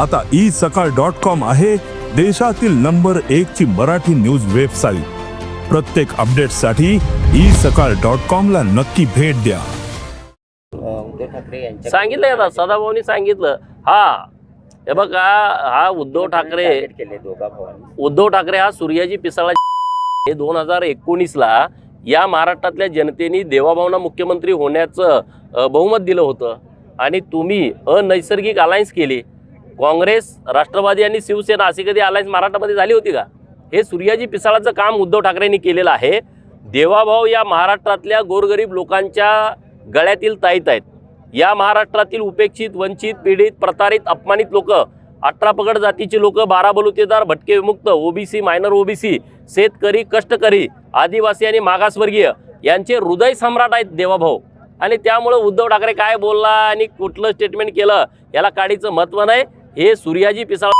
आता ई सकाळ dot com आहे देशातील नंबर एक ची मराठी न्यूज वेबसाईट. प्रत्येक अपडेटसाठी ई सकाळ डॉट कॉम ला नक्की भेट द्या. उद्धव ठाकरे यांच्या सांगितलंय आता सदाभाऊनी सांगितलं. हा हे बघा हा उद्धव ठाकरे टार्गेट केले दोघा भावांनी. उद्धव ठाकरे हा सूर्याजी पिसाळा हे दोन हजार एकोणीसला या महाराष्ट्रातल्या जनतेने देवाभावना मुख्यमंत्री होण्याचं अ, बहुमत दिलं होतं. आणि तुम्ही अनैसर्गिक अलायन्स केली. काँग्रेस राष्ट्रवादी आणि शिवसेना अशी कधी अलायन्स महाराष्ट्रामध्ये झाली होती का? हे सूर्याजी पिसाळाचं काम उद्धव ठाकरेंनी केलेलं आहे. देवाभाव या महाराष्ट्रातल्या गोरगरीब लोकांच्या गळ्यातील ताईत आहेत. या महाराष्ट्रातील उपेक्षित वंचित पीडित प्रतारित अपमानित लोक अठरा पगड जातीची लोक बारा बलुतेदार भटके विमुक्त ओबीसी मायनर ओबीसी शेतकरी कष्टकरी आदिवासी आणि मागासवर्गीय यांचे हृदय सम्राट आहेत देवाभाऊ. आणि त्यामुळं उद्धव ठाकरे काय बोलला आणि कुठलं स्टेटमेंट केलं याला काडीचं महत्त्व नाही. हे सूर्याजी पिसाळ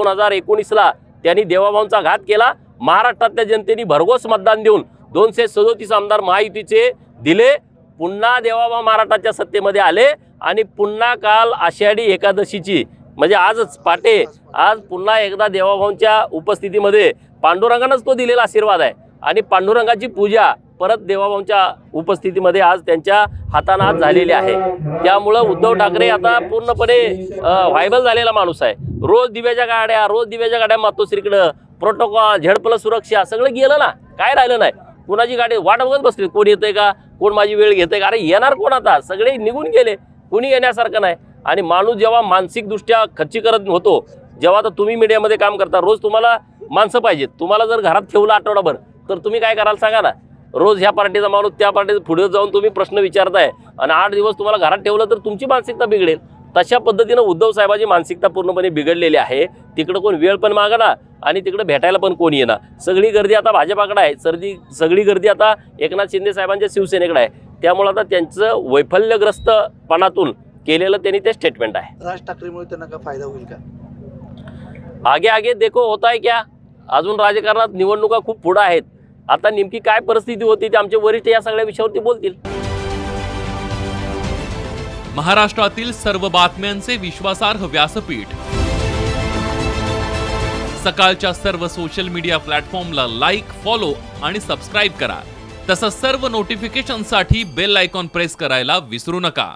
दोन हजार एकोणीसला त्यांनी देवाभाऊंचा घात केला. महाराष्ट्रातल्या जनतेने भरघोस मतदान देऊन दोनशे सदोतीस आमदार महायुतीचे दिले. पुन्हा देवाभाऊ महाराष्ट्राच्या सत्तेमध्ये आले आणि पुन्हा काल आषाढी एकादशीची म्हणजे आजच पाटे आज पुन्हा एकदा देवाभाऊंच्या उपस्थितीमध्ये पांडुरंगानंच तो दिलेला आशीर्वाद आहे. आणि पांडुरंगाची पूजा परत देवाभाऊंच्या उपस्थितीमध्ये आज त्यांच्या हातानं आज झालेली आहे. त्यामुळं उद्धव ठाकरे आता पूर्णपणे व्हायबल झालेला माणूस आहे. रोज दिव्याच्या गाड्या रोज दिव्याच्या गाड्या मातोश्रीकडं प्रोटोकॉल झेड सुरक्षा सगळं गेलं ना. काय राहिलं नाही. कुणाची गाडी वाट बघत बसली कोण येतंय का? कोण माझी वेळ घेतोय का? अरे येणार कोण आता? सगळे निघून गेले. कुणी येण्यासारखं नाही. आणि माणूस जेव्हा मानसिकदृष्ट्या खच्चीकरण होतो जेव्हा आता तुम्ही मीडियामध्ये काम करता रोज तुम्हाला माणसं पाहिजेत. तुम्हाला जर घरात ठेवलं आठवडाभर तर तुम्ही काय कराल सांगा ना? रोज ह्या पार्टीचा माणूस त्या पार्टीचा पुढे जाऊन तुम्ही प्रश्न विचारताय आणि आठ दिवस तुम्हाला घरात ठेवलं तर तुमची मानसिकता बिघडेल. तशा पद्धतीनं उद्धव साहेबाची मानसिकता पूर्णपणे बिघडलेली आहे. तिकडं कोण वेळ पण मागणार आणि तिकडं भेटायला पण कोण येणार सगळी गर्दी आता भाजपाकडे आहे. सर्दी सगळी गर्दी आता एकनाथ शिंदे साहेबांच्या शिवसेनेकडे आहे. त्यामुळे आता त्यांचं वैफल्यग्रस्तपणातून केलेलं त्यांनी ते स्टेटमेंट आहे. राज ठाकरेमुळे त्यांना काय फायदा होईल का? आगे आगे देखो होत आहे क्या? अजून राजकारणात निवडणुका खूप पुढं आहेत. आता नेमकी काय परिस्थिती होती ते आमचे वरिष्ठ या सगळ्या विषयावरती बोलतील. महाराष्ट्रातील सर्व बातम्यांचे विश्वासार्ह व्यासपीठ. सकाळच्या सर्व सोशल मीडिया प्लॅटफॉर्मला लाईक फॉलो आणि सबस्क्राईब करा. तसंच सर्व नोटिफिकेशनसाठी बेल आयकॉन प्रेस करायला विसरू नका.